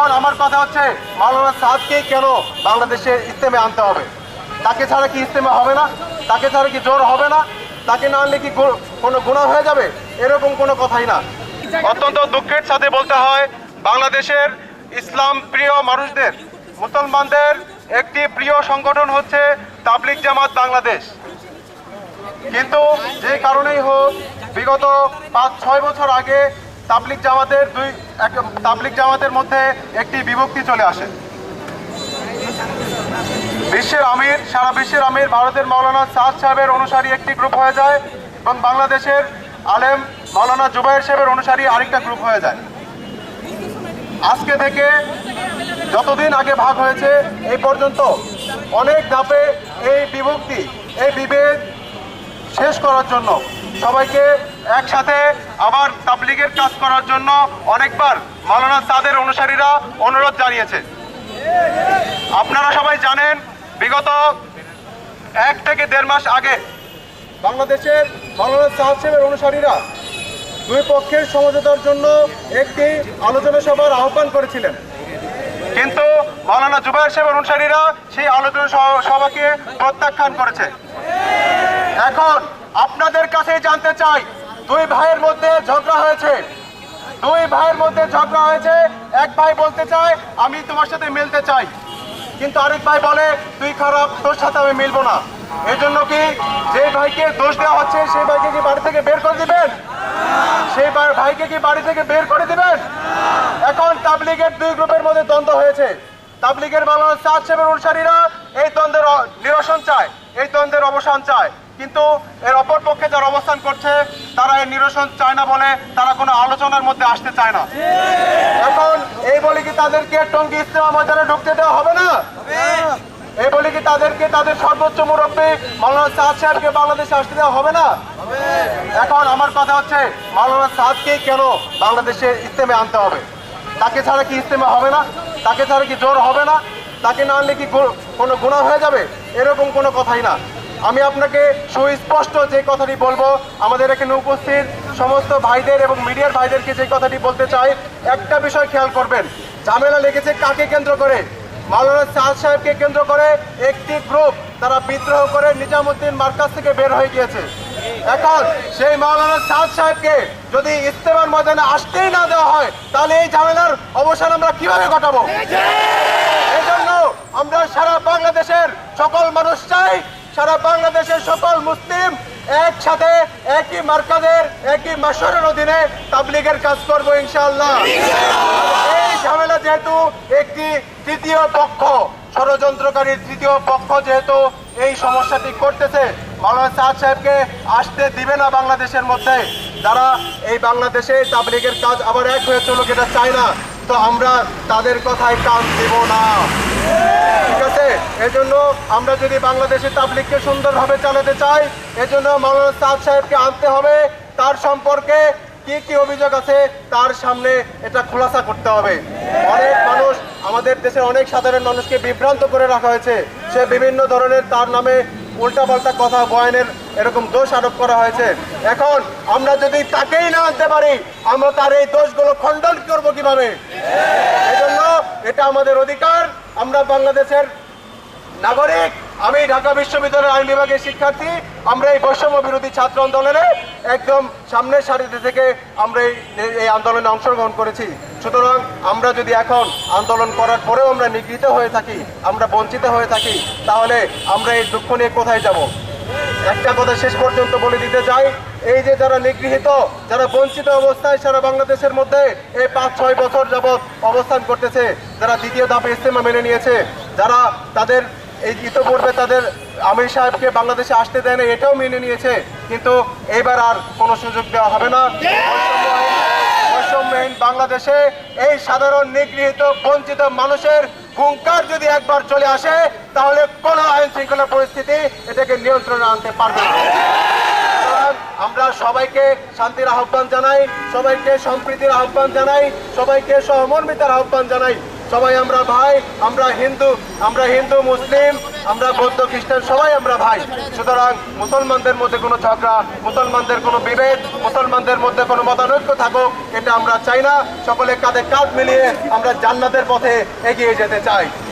আমার কথা হচ্ছে, মাওলানা সাদকে কেন বাংলাদেশে ইস্তেমে আনতে হবে? তাকে ছাড়া কি ইস্তেমে হবে না? তাকে ছাড়া কি জোর হবে না? তাকে না আনলে কি কোনো গুণা হয়ে যাবে? এরকম কোনো কথাই না। অত্যন্ত দুঃখের সাথে বলতে হয়, বাংলাদেশের ইসলাম প্রিয় মানুষদের, মুসলমানদের একটি প্রিয় সংগঠন হচ্ছে তাবলিক জামাত বাংলাদেশ। কিন্তু যে কারণেই হোক, বিগত পাঁচ ছয় বছর আগে তাবলিক জামাতের দুই, এক- তাবলিক জামাতের মধ্যে একটি বিভক্তি চলে আসে। বিশ্বের আমির, সারা বিশ্বের আমির ভারতের মাওলানা সাদ সাহেবের অনুসারী একটি গ্রুপ হয়ে যায় এবং বাংলাদেশের আলেম মাওলানা জুবাইর সাহেবের অনুসারী আরেকটা গ্রুপ হয়ে যায়। আজকে থেকে যতদিন আগে ভাগ হয়েছে, এই পর্যন্ত অনেক ধাপে এই বিভক্তি, এই বিভেদ শেষ করার জন্য সবাইকে একসাথে আবার তাবলিগের কাজ করার জন্য অনেকবার মাওলানা তাদের অনুসারীরা অনুরোধ জানিয়েছে। আপনারা সবাই জানেন, বিগত এক থেকে দেড় মাস আগে বাংলাদেশের সাহাব সাহেবের অনুসারীরা দুই পক্ষের সমঝোতার জন্য একটি আলোচনা সভার আহ্বান করেছিলেন। কিন্তু মাওলানা জুবাইর সাহেবের অনুসারীরা সেই আলোচনা সভা- সভাকে প্রত্যাখ্যান করেছে। এখন আপনাদের কাছে জানতে চাই, দুই ভাইয়ের মধ্যে ঝগড়া হয়েছে। দুই ভাইয়ের মধ্যে ঝগড়া হয়েছে, এক ভাই বলতে চায়, আমি তোমার সাথে মিলতে চাই। কিন্তু আরেক ভাই বলে, তুই খারাপ, তোর সাথে আমি মিলবো না। এই জন্য কি যে ভাইকে দোষ দেওয়া হচ্ছে, সেই ভাইকে কি বাড়ি থেকে বের করে দিবেন? সেই ভাইকে কি বাড়ি থেকে বের করে দিবেন? এখন তাবলিগের দুই গ্রুপের মধ্যে দ্বন্দ্ব হয়েছে। তাবলিগের বাংলাদেশ সাত সেবের অনুসারীরা এই দ্বন্দ্বের নিরসন চায়, এই দ্বন্দ্বের অবসান চায়। কিন্তু এর অপর পক্ষে যারা অবস্থান করছে, তারা এই নিরসন চায় না বলে তারা কোনো আলোচনার মধ্যে আসতে চায় না। এখন এই বলে কি তাদেরকে টঙ্গি ইস্তেমা ময়দানে ঢুকতে দেওয়া হবে না? এই বলে কি তাদেরকে তাদের সর্বোচ্চ মুরব্বী মাওলানা সাদ সাহেবকে বাংলাদেশে আসতে দেওয়া হবে না? এখন আমার কথা হচ্ছে, মাওলানা সাদকে কেন বাংলাদেশে ইস্তেমে আনতে হবে? তাকে ছাড়া কি ইস্তেমে হবে না? তাকে ছাড়া কি জোর হবে না? তাকে না আনলে কি কোনো গুণা হয়ে যাবে? এরকম কোনো কথাই না। আমি আপনাকে সুস্পষ্ট যে কথাটি বলব আমাদের এখানে উপস্থিত সমস্ত ভাইদের এবং মিডিয়ার ভাইদেরকে যে কথাটি বলতে চাই একটা বিষয় খেয়াল করবেন ঝামেলা লেগেছে কাকে কেন্দ্র করে? মাওলানা সাদ সাহেবকে কেন্দ্র করে একটি গ্রুপ তারা বিদ্রোহ করে নিজামুদ্দিন মার্কাজ থেকে বের হয়ে গিয়েছে। এখন সেই মাওলানা সাদ সাহেবকে যদি ইস্তেমার ময়দানে আসতেই না দেওয়া হয় তাহলে এই ঝামেলার অবসান আমরা কীভাবে ঘটাবো? এই জন্য আমরা সারা বাংলাদেশের সকল মানুষ চাই সারা বাংলাদেশের সকল মুসলিম একসাথে একই মার্কাজের, একই মাসরের অধীনে তাবলিগের কাজ করব ইনশাআল্লাহ। এই ঝামেলা যেহেতু একটি তৃতীয় পক্ষ, ষড়যন্ত্রকারীর তৃতীয় পক্ষ যেহেতু এই সমস্যাটি করতেছে, মাওলানা সাদ সাহেবকে আসতে দিবে না বাংলাদেশের মধ্যে। যারা এই বাংলাদেশে তাবলিগের কাজ আবার এক হয়ে চলুক, এটা চায় না। তো আমরা তাদের কথায় কাজ দেব না। ঠিক আছে? এজন্য আমরা যদি বাংলাদেশে তাবলিগকে সুন্দরভাবে চালাতে চাই, এজন্য মাওলানা সাদ সাহেবকে আনতে হবে। তার সম্পর্কে কি কি অভিযোগ আছে, তার সামনে এটা খোলাসা করতে হবে। অনেক মানুষ আমাদের দেশের অনেক সাধারণ মানুষকে বিভ্রান্ত করে রাখা হয়েছে। সে বিভিন্ন ধরনের তার নামে উল্টাপাল্টা কথা, বয়ানের এরকম দোষ আরোপ করা হয়েছে। এখন আমরা যদি তাকেই না আনতে পারি, আমরা তার এই দোষগুলো খণ্ডন করব কীভাবে? এজন্য এটা আমাদের অধিকার। আমরা বাংলাদেশের নাগরিক, আমি ঢাকা বিশ্ববিদ্যালয়ের আইন বিভাগের শিক্ষার্থী। আমরা এই বৈষম্য বিরোধী ছাত্র আন্দোলনে একদম সামনের সারিতে থেকে আমরা এই আন্দোলনে অংশগ্রহণ করেছি। সুতরাং আমরা যদি এখন আন্দোলন করার পরেও আমরা নিগৃহীত হয়ে থাকি, আমরা বঞ্চিত হয়ে থাকি, তাহলে আমরা এই দুঃখ নিয়ে কোথায় যাব? একটা কথা শেষ পর্যন্ত বলে দিতে চাই, এই যে যারা নিগৃহীত, যারা বঞ্চিত অবস্থায় সারা বাংলাদেশের মধ্যে এই পাঁচ, ছয় বছর যাবৎ অবস্থান করতেছে, যারা দ্বিতীয় ধাপে ইস্তেমা মেনে নিয়েছে, যারা তাদের এই ইতোপূর্বে তাদের আমির সাহেবকে বাংলাদেশে আসতে দেয় না এটাও মেনে নিয়েছে, কিন্তু এবার আর কোনো সুযোগ দেওয়া হবে না। বৈষম্যহীন বাংলাদেশে এই সাধারণ নিগৃহীত, বঞ্চিত মানুষের হুঙ্কার যদি একবার চলে আসে, তাহলে কোনো শৃঙ্খলা পরিস্থিতি এটাকে নিয়ন্ত্রণে আনতে পারবে না। আমরা সবাইকে শান্তির আহ্বান জানাই, সবাইকে সম্প্রীতির আহ্বান জানাই, সবাইকে সহমর্মিতার আহ্বান জানাই। সবাই আমরা ভাই, আমরা হিন্দু আমরা হিন্দু, মুসলিম, আমরা বৌদ্ধ, খ্রিস্টান, সবাই আমরা ভাই। সুতরাং মুসলমানদের মধ্যে কোনো ঝগড়া, মুসলমানদের কোনো বিভেদ, মুসলমানদের মধ্যে কোনো মতানৈক্য থাকুক, এটা আমরা চাই না। সকলে কাঁধে কাঁধ মিলিয়ে আমরা জান্নাতের পথে এগিয়ে যেতে চাই।